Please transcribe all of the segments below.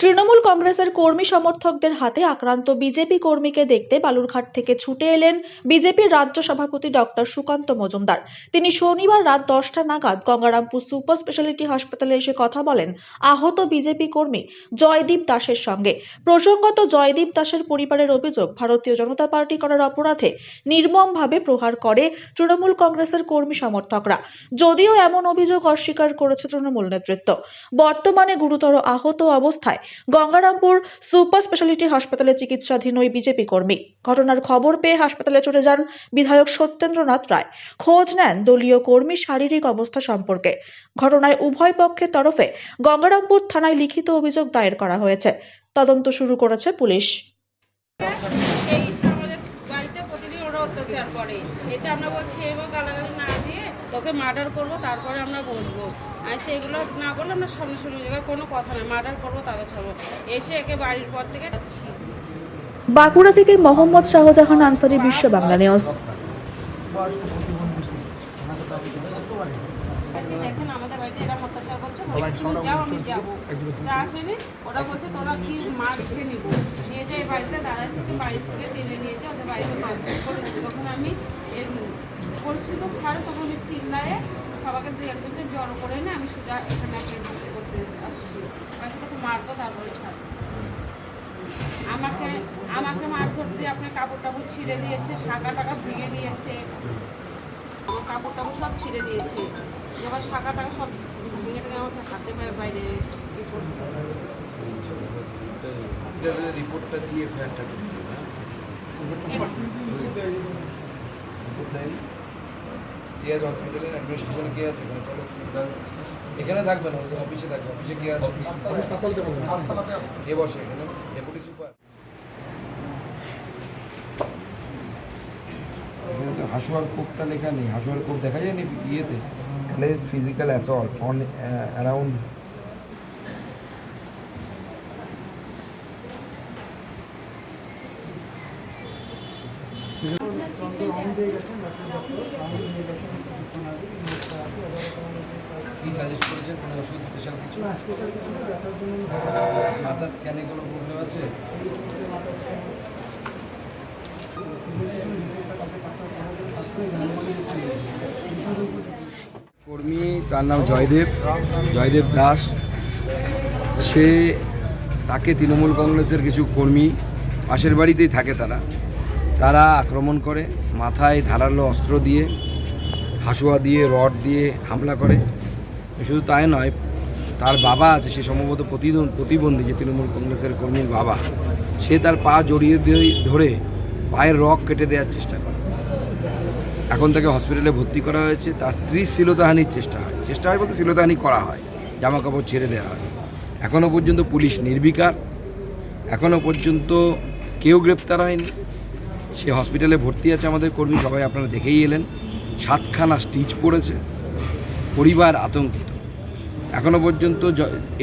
তৃণমূল কংগ্রেসের কর্মী সমর্থকদের হাতে আক্রান্ত বিজেপি কর্মীকে দেখতে বালুরঘাট থেকে ছুটে এলেন বিজেপির রাজ্য সভাপতি ডক্টর সুকান্ত মজুমদার। তিনি শনিবার রাত দশটা নাগাদ গঙ্গারামপুর সুপার স্পেশালিটি হাসপাতালে এসে কথা বলেন আহত বিজেপি কর্মী জয়দীপ দাসের সঙ্গে। প্রসঙ্গত জয়দীপ দাসের পরিবারের অভিযোগ, ভারতীয় জনতা পার্টি করার অপরাধে নির্মমভাবে প্রহার করে তৃণমূল কংগ্রেসের কর্মী সমর্থকরা। যদিও এমন অভিযোগ অস্বীকার করেছে তৃণমূল নেতৃত্ব। বর্তমানে গুরুতর আহত অবস্থায় গঙ্গারামপুর সুপার স্পেশালিটি হাসপাতালে চিকিৎসাধীন ওই বিজেপি কর্মী। ঘটনার খবর পেয়ে হাসপাতালে চলে যান বিধায়ক সত্যেন্দ্রনাথ রায়। খোঁজ নেন দলীয় কর্মীর শারীরিক অবস্থা সম্পর্কে। ঘটনায় উভয় পক্ষের তরফে গঙ্গারামপুর থানায় লিখিত অভিযোগ দায়ের করা হয়েছে। তদন্ত শুরু করেছে পুলিশ। অত্যাচার করে। এটা আমরা বলছি এবার গালাগালি না দিয়ে তোকে মার্ডার করব তারপরে আমরা বসবো। আর সেগুলো না করলে আমরা সামনে সামনে জায়গায় কোনো কথা নেই মার্ডার করব তাদের ছাড়বো। এসে একে বাড়ির পর থেকে যাচ্ছি। বাঁকুড়া থেকে মোহাম্মদ শাহজাহান আনসারি বিশ্ব বাংলা নিউজ। দেখেন আমাদের বাড়িতে এরকম অত্যাচার করছে তুমি যাও আমি যাব। আসেনি ওরা বলছে তোরা কি মার খেয়ে নিবো? নিয়ে যায় বাড়িতে দাদা ছিল বাড়ি থেকে টেনে নিয়ে যায় ওদের বাড়িতে মারধর করে তখন আমি এর পরিস্থিতি খুব খারাপ তখন আমি চিল্লায়ে সবাইকে দুই একজনকে জড়ো করে এনে আমি সোজা এখানে একটা ভর্তি করতে আসছি। তাকে তখন মারতো তারপরে ছাড় আমাকে আমাকে মারধর দিয়ে আপনার কাপড় টাপড় ছিঁড়ে দিয়েছে শাখা টাকা ভেঙে দিয়েছে। আমার কাপড় টাপড় সব ছিঁড়ে দিয়েছে। এবার শাখা টাকা সব ভেঙে ভেঙে আমাকে হাতে পায়ে বাইরে করছে? রিপোর্টটা দিয়ে ফ্যানটা করতে হবে কে আছে? হসপিটালের অ্যাডমিনিস্ট্রেশন কে আছে? এখানে থাকবে না অফিসে থাকবে। অফিসে কে আছে? কে বসে এখানে? ডেপুটি সুপার হাসুয়ার কোপটা লেখা নেই। হাসুয়ার কোপ দেখা যায় নি ইয়েতে physical assault on around suggest কিছু? কোনো প্রবলেম আছে? কর্মী, তার নাম জয়দেব জয়দেব দাস। সে তাকে তৃণমূল কংগ্রেসের কিছু কর্মী, পাশের বাড়িতেই থাকে তারা। তারা আক্রমণ করে, মাথায় ধারালো অস্ত্র দিয়ে, হাসুয়া দিয়ে, রড দিয়ে হামলা করে। শুধু তাই নয়, তার বাবা আছে, সে সম্ভবত প্রতিবন্ধী যে তৃণমূল কংগ্রেসের কর্মীর বাবা। সে তার পা জড়িয়ে দিয়ে ধরে পায়ের রক কেটে দেওয়ার চেষ্টা করে। এখন তাকে হসপিটালে ভর্তি করা হয়েছে। তার স্ত্রীর শ্লীলতাহানির চেষ্টা হয়। চেষ্টা হয় বলতে শ্লীলতাহানি করা হয় জামা কাপড় ছেড়ে দেওয়া হয়। এখনও পর্যন্ত পুলিশ নির্বিকার। এখনও পর্যন্ত কেউ গ্রেপ্তার হয়নি। সে হসপিটালে ভর্তি আছে আমাদের কর্মী, সবাই আপনারা দেখেই এলেন। সাতখানা স্টিচ পড়েছে, পরিবার আতঙ্কিত। এখনও পর্যন্ত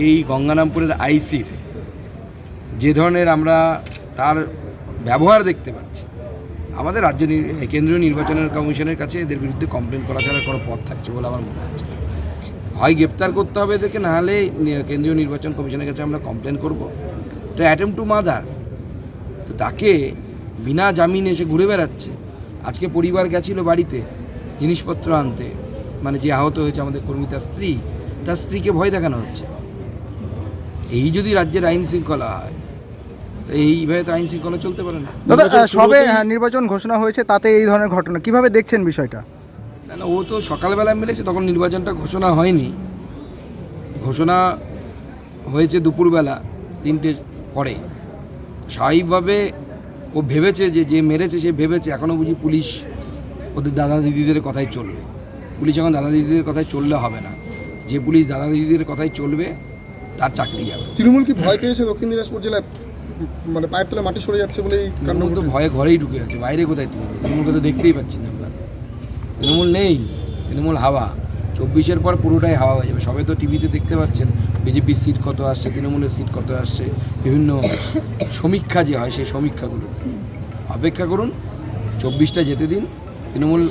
এই গঙ্গারামপুরের আইসির যে ধরনের আমরা তার ব্যবহার দেখতে পাচ্ছি, আমাদের রাজ্য কেন্দ্রীয় নির্বাচনের কমিশনের কাছে এদের বিরুদ্ধে কমপ্লেন করা ছাড়া কোনো পথ থাকছে বলে আমার মনে হচ্ছে। হয় গ্রেপ্তার করতে হবে এদেরকে নাহলে কেন্দ্রীয় নির্বাচন কমিশনের কাছে আমরা কমপ্লেন করব। তো অ্যাটেম্প টু মাদার, তো তাকে বিনা জামিনে এসে ঘুরে বেড়াচ্ছে। আজকে পরিবার গেছিল বাড়িতে জিনিসপত্র আনতে। মানে যে আহত হয়েছে আমাদের কর্মী তার স্ত্রী। তার স্ত্রীকে ভয় দেখানো হচ্ছে। এই যদি রাজ্যের আইন শৃঙ্খলা হয় এইভাবে তো আইন শৃঙ্খলা চলতে পারে না। দাদা সবে নির্বাচন ঘোষণা হয়েছে তাতে এই ধরনের ঘটনা কীভাবে দেখছেন বিষয়টা? না না ও তো সকালবেলা মিলেছে তখন নির্বাচনটা ঘোষণা হয়নি। ঘোষণা হয়েছে দুপুরবেলা তিনটে পরে। স্বাভাবিকভাবে ও ভেবেছে যে যে মেরেছে সে ভেবেছে। এখনও বুঝি পুলিশ ওদের দাদা দিদিদের কথাই চলবে। পুলিশ এখন দাদা দিদিদের কথায় চললে হবে না। যে পুলিশ দাদা দিদিদের কথাই চলবে তার চাকরি যাবে। তৃণমূল কি ভয় পেয়েছে দক্ষিণ দিনাজপুর জেলায়? মানে পায়ের তলে মাটি সরে যাচ্ছে বলে তৃণমূল তো ভয়ে ঘরেই ঢুকে যাচ্ছে বাইরে কোথায় তৃণমূল? তৃণমূলকে তো দেখতেই পাচ্ছি না আমরা। তৃণমূল নেই। তৃণমূল হাওয়া। চব্বিশের পর পুরোটাই হাওয়া হয়ে যাবে। সবে তো টিভিতে দেখতে পাচ্ছেন। বিজেপির সিট কত আসছে তৃণমূলের সিট কত আসছে বিভিন্ন সমীক্ষা যে হয় সেই সমীক্ষাগুলো অপেক্ষা করুন চব্বিশটা যেতে দিন তৃণমূল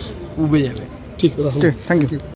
উবে যাবে। ঠিক ঠিক থ্যাংক ইউ